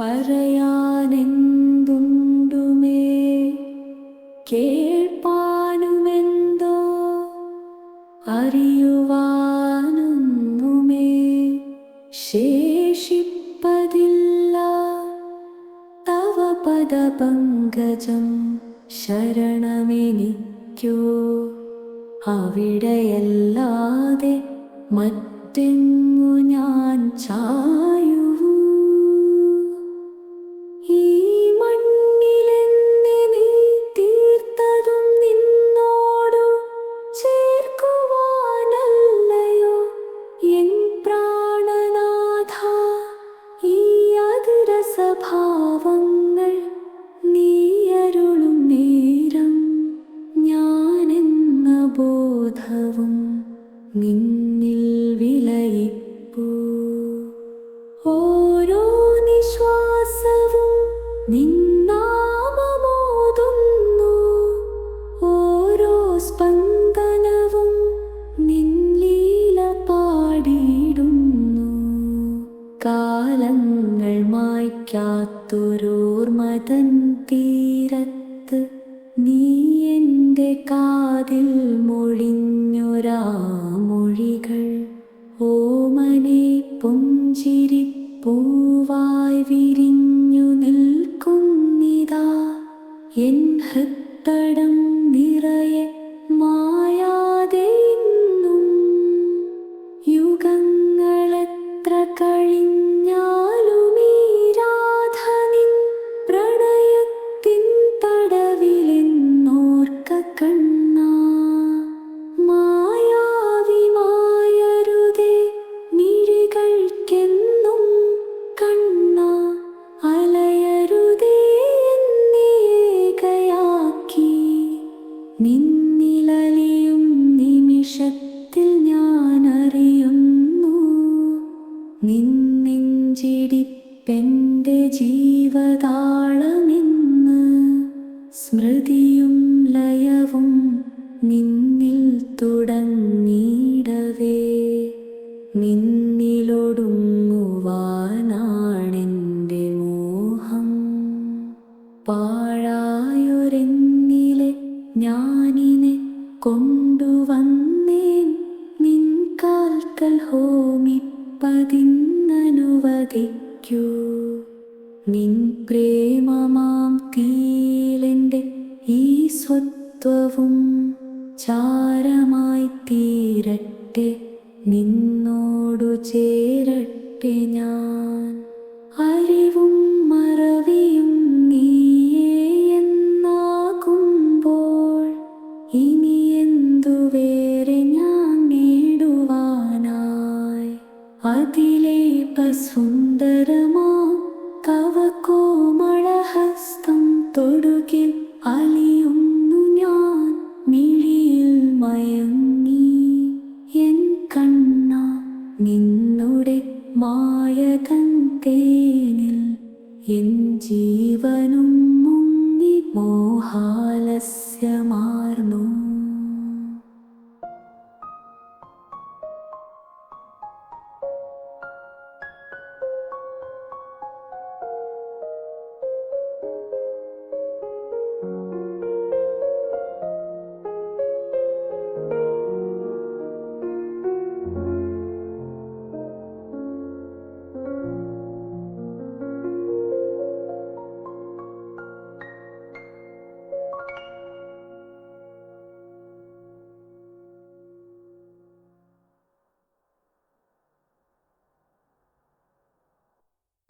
പറയാനെന്തുണ്ടുമേ? കേൾപ്പാനുമെന്തോ അറിയുവാനൊന്നുമേ? ശേഷിപ്പതില്ല തവ പദപങ്കജം ശരണമെനിക്കോ. അവിടെയല്ലാതെ മറ്റെങ്ങു ഞാൻ ചായുവൂ മായ്ക്കാത്തൊരോർമതൻ തീരത്ത് നീ എന്റെ കാതിൽ മൊഴിഞ്ഞൊരാ ജീവതാളമെന്ന് സ്മൃതിയും ലയവും നിന്നിൽ തുടങ്ങിയിടവേ നിന്നിലൊടുങ്ങുവാനാണെന്റെ മോഹം. പാഴായൊരെന്നിലെ ഞാനിനെ കൊണ്ടുവന്നേൻ. നിൻ കാൽക്കൽ ഹോമിപ്പതിന്നനുവദിക്കൂ. നിൻ പ്രേമമാം തീലെന്റെ ഈ സ്വത്വവും ചാരമായി തീരട്ടെ നിന്നോടു ചേരട്ടെ ഞാൻ. അറിവും മറവിയും നീയേ എന്നാകുമ്പോൾ ഇനി എന്തു വേറെ ഞാൻ നേടുവാനായി? അതിലേ സുന്ദരമാ തവ കോമളഹസ്തം തൊടുകിൽ അലിയുന്നു ഞാൻ. മിഴിയിൽ മയങ്ങി എൻ കണ്ണ നിന്നുടെ മായകൻ തേനിൽ എൻ ജീവനും മുങ്ങി മോഹാലസ്യമാ